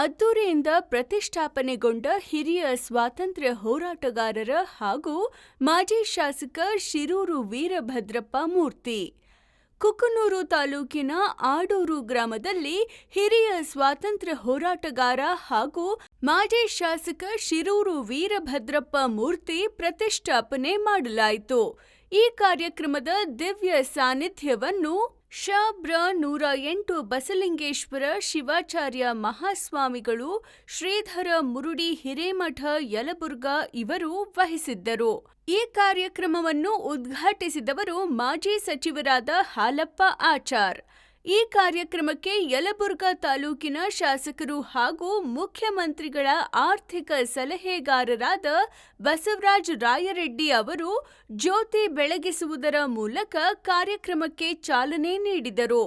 ಅದ್ದೂರಿಯಿಂದ ಪ್ರತಿಷ್ಠಾಪನೆಗೊಂಡ ಹಿರಿಯ ಸ್ವಾತಂತ್ರ್ಯ ಹೋರಾಟಗಾರರ ಹಾಗೂ ಮಾಜಿ ಶಾಸಕ ಶಿರೂರು ವೀರಭದ್ರಪ್ಪ ಮೂರ್ತಿ. ಕುಕನೂರು ತಾಲೂಕಿನ ಆಡೂರು ಗ್ರಾಮದಲ್ಲಿ ಹಿರಿಯ ಸ್ವಾತಂತ್ರ್ಯ ಹೋರಾಟಗಾರ ಹಾಗೂ ಮಾಜಿ ಶಾಸಕ ಶಿರೂರು ವೀರಭದ್ರಪ್ಪ ಮೂರ್ತಿ ಪ್ರತಿಷ್ಠಾಪನೆ ಮಾಡಲಾಯಿತು. ಈ ಕಾರ್ಯಕ್ರಮದ ದಿವ್ಯ ಸಾನ್ನಿಧ್ಯವನ್ನು ಶಬ್ರ ನೂರ ಎಂಟು ಬಸಲಿಂಗೇಶ್ವರ ಶಿವಾಚಾರ್ಯ ಮಹಾಸ್ವಾಮಿಗಳು ಶ್ರೀಧರ ಮುರುಡಿ ಹಿರೇಮಠ ಯಲಬುರ್ಗ ಇವರು ವಹಿಸಿದ್ದರು. ಈ ಕಾರ್ಯಕ್ರಮವನ್ನು ಉದ್ಘಾಟಿಸಿದವರು ಮಾಜಿ ಸಚಿವರಾದ ಹಾಲಪ್ಪ ಆಚಾರ್. ಈ ಕಾರ್ಯಕ್ರಮಕ್ಕೆ ಯಲಬುರ್ಗಾ ತಾಲೂಕಿನ ಶಾಸಕರು ಹಾಗೂ ಮುಖ್ಯಮಂತ್ರಿಗಳ ಆರ್ಥಿಕ ಸಲಹೆಗಾರರಾದ ಬಸವರಾಜ ರಾಯರೆಡ್ಡಿ ಅವರು ಜ್ಯೋತಿ ಬೆಳಗಿಸುವುದರ ಮೂಲಕ ಕಾರ್ಯಕ್ರಮಕ್ಕೆ ಚಾಲನೆ ನೀಡಿದರು.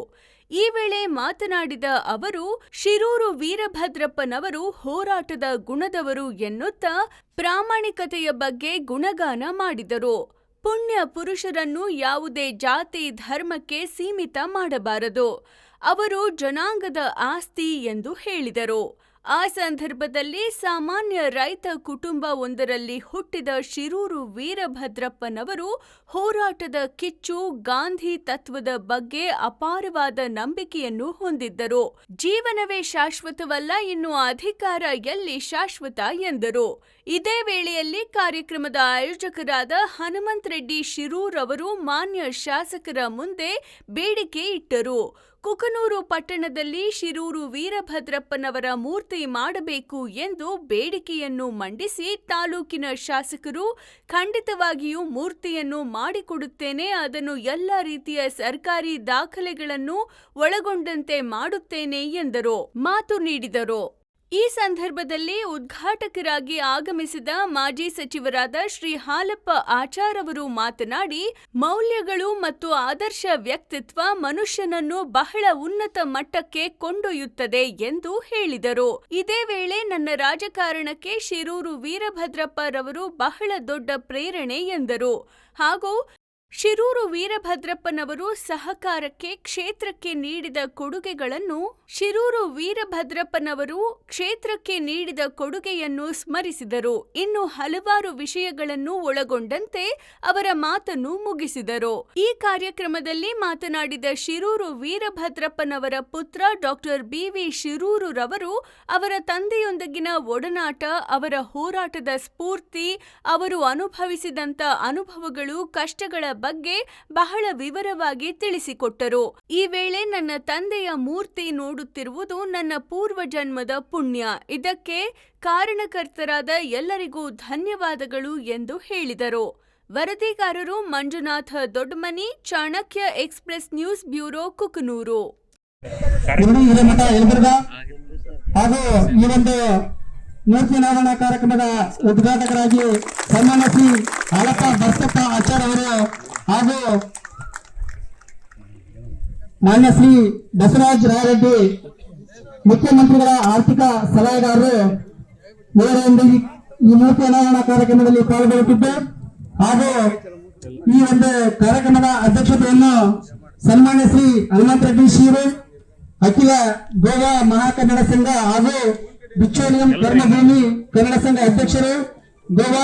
ಈ ವೇಳೆ ಮಾತನಾಡಿದ ಅವರು, ಶಿರೂರು ವೀರಭದ್ರಪ್ಪನವರು ಹೋರಾಟದ ಗುಣದವರು ಎನ್ನುತ್ತಾ ಪ್ರಾಮಾಣಿಕತೆಯ ಬಗ್ಗೆ ಗುಣಗಾನ ಮಾಡಿದರು. ಪುಣ್ಯ ಪುರುಷರನ್ನು ಯಾವುದೇ ಜಾತಿ ಧರ್ಮಕ್ಕೆ ಸೀಮಿತ ಮಾಡಬಾರದು. ಅವರು ಜನಾಂಗದ ಆಸ್ತಿ ಎಂದು ಹೇಳಿದರು. ಆ ಸಂದರ್ಭದಲ್ಲಿ ಸಾಮಾನ್ಯ ರೈತ ಕುಟುಂಬ ಒಂದರಲ್ಲಿ ಹುಟ್ಟಿದ ಶಿರೂರು ವೀರಭದ್ರಪ್ಪನವರು ಹೋರಾಟದ ಕಿಚ್ಚು, ಗಾಂಧಿ ತತ್ವದ ಬಗ್ಗೆ ಅಪಾರವಾದ ನಂಬಿಕೆಯನ್ನು ಹೊಂದಿದ್ದರು. ಜೀವನವೇ ಶಾಶ್ವತವಲ್ಲ, ಇನ್ನು ಅಧಿಕಾರ ಎಲ್ಲಿ ಶಾಶ್ವತ ಎಂದರು. ಇದೇ ವೇಳೆಯಲ್ಲಿ ಕಾರ್ಯಕ್ರಮದ ಆಯೋಜಕರಾದ ಹನುಮಂತ ರೆಡ್ಡಿ ಶಿರೂರ್ ಅವರು ಮಾನ್ಯ ಶಾಸಕರ ಮುಂದೆ ಬೇಡಿಕೆ ಇಟ್ಟರು. ಕುಕನೂರು ಪಟ್ಟಣದಲ್ಲಿ ಶಿರೂರು ವೀರಭದ್ರಪ್ಪನವರ ಮೂರ್ತಿ ಮಾಡಬೇಕು ಎಂದು ಬೇಡಿಕೆಯನ್ನು ಮಂಡಿಸಿ ತಾಲೂಕಿನ ಶಾಸಕರು, ಖಂಡಿತವಾಗಿಯೂ ಮೂರ್ತಿಯನ್ನು ಮಾಡಿಕೊಡುತ್ತೇನೆ, ಅದನ್ನು ಎಲ್ಲ ರೀತಿಯ ಸರ್ಕಾರಿ ದಾಖಲೆಗಳನ್ನು ಒಳಗೊಂಡಂತೆ ಮಾಡುತ್ತೇನೆ ಎಂದರು. ಮಾತು ನೀಡಿದರು. ಈ ಸಂದರ್ಭದಲ್ಲಿ ಉದ್ಘಾಟಕರಾಗಿ ಆಗಮಿಸಿದ ಮಾಜಿ ಸಚಿವರಾದ ಶ್ರೀ ಹಾಲಪ್ಪ ಆಚಾರ್ ಅವರು ಮಾತನಾಡಿ, ಮೌಲ್ಯಗಳು ಮತ್ತು ಆದರ್ಶ ವ್ಯಕ್ತಿತ್ವ ಮನುಷ್ಯನನ್ನು ಬಹಳ ಉನ್ನತ ಮಟ್ಟಕ್ಕೆ ಕೊಂಡೊಯ್ಯುತ್ತದೆ ಎಂದು ಹೇಳಿದರು. ಇದೇ ವೇಳೆ ನನ್ನ ರಾಜಕಾರಣಕ್ಕೆ ಶಿರೂರು ವೀರಭದ್ರಪ್ಪರವರು ಬಹಳ ದೊಡ್ಡ ಪ್ರೇರಣೆ ಎಂದರು. ಹಾಗೂ ಶಿರೂರು ವೀರಭದ್ರಪ್ಪನವರು ಸಹಕಾರಕ್ಕೆ, ಕ್ಷೇತ್ರಕ್ಕೆ ನೀಡಿದ ಕೊಡುಗೆಗಳನ್ನು ಶಿರೂರು ವೀರಭದ್ರಪ್ಪನವರು ಕ್ಷೇತ್ರಕ್ಕೆ ನೀಡಿದ ಕೊಡುಗೆಯನ್ನು ಸ್ಮರಿಸಿದರು. ಇನ್ನು ಹಲವಾರು ವಿಷಯಗಳನ್ನು ಒಳಗೊಂಡಂತೆ ಅವರ ಮಾತನ್ನು ಮುಗಿಸಿದರು. ಈ ಕಾರ್ಯಕ್ರಮದಲ್ಲಿ ಮಾತನಾಡಿದ ಶಿರೂರು ವೀರಭದ್ರಪ್ಪನವರ ಪುತ್ರ ಡಾಕ್ಟರ್ ಬಿವಿ ಶಿರೂರುರವರು ಅವರ ತಂದೆಯೊಂದಿಗಿನ ಒಡನಾಟ, ಅವರ ಹೋರಾಟದ ಸ್ಫೂರ್ತಿ, ಅವರು ಅನುಭವಿಸಿದಂತ ಅನುಭವಗಳು, ಕಷ್ಟಗಳ ಬಗ್ಗೆ ಬಹಳ ವಿವರವಾಗಿ ತಿಳಿಸಿಕೊಟ್ಟರು. ಈ ವೇಳೆ ನನ್ನ ತಂದೆಯ ಮೂರ್ತಿ ನೋಡುತ್ತಿರುವುದು ನನ್ನ ಪೂರ್ವ ಜನ್ಮದ ಪುಣ್ಯ. ಇದಕ್ಕೆ ಕಾರಣಕರ್ತರಾದ ಎಲ್ಲರಿಗೂ ಧನ್ಯವಾದಗಳು ಎಂದು ಹೇಳಿದರು. ವರದಿಗಾರರು Manjunath Doddamani, Chanakya express news bureau, Kukanur. ಹಾಗೂ ಈ ಒಂದು ಮೂರ್ತಿ ಅನಾವರಣ ಕಾರ್ಯಕ್ರಮದ ಉದ್ಘಾಟಕರಾಗಿ ಸನ್ಮಾನಿಸಿ ಹಾಲಪ್ಪ ಬಸಪ್ಪ ಆಚಾರ್ ಅವರು ಹಾಗೂ ಮಾನ್ಯ ಶ್ರೀ ಬಸವರಾಜ ರಾಯರೆಡ್ಡಿ ಮುಖ್ಯಮಂತ್ರಿಗಳ ಆರ್ಥಿಕ ಸಲಹೆಗಾರರು ಇವರೊಂದು ಈ ಮೂರ್ತಿ ಅನಾವರಣ ಕಾರ್ಯಕ್ರಮದಲ್ಲಿ ಪಾಲ್ಗೊಳ್ಳುತ್ತಿದ್ದು, ಹಾಗೂ ಈ ಒಂದು ಕಾರ್ಯಕ್ರಮದ ಅಧ್ಯಕ್ಷತೆಯನ್ನು ಸನ್ಮಾನ್ಯ ಶ್ರೀ ಹನುಮಂತ ರೆಡ್ಡಿ ಶೀರು ಅಖಿಲ ಗೋವಾ ಮಹಾಕನ್ನಡ ಸಂಘ ಹಾಗೂ ಬಿಚ್ಚೋಲಿಯಂ ಕರ್ಮಭೂಮಿ ಕನ್ನಡ ಸಂಘ ಅಧ್ಯಕ್ಷರು, ಗೋವಾ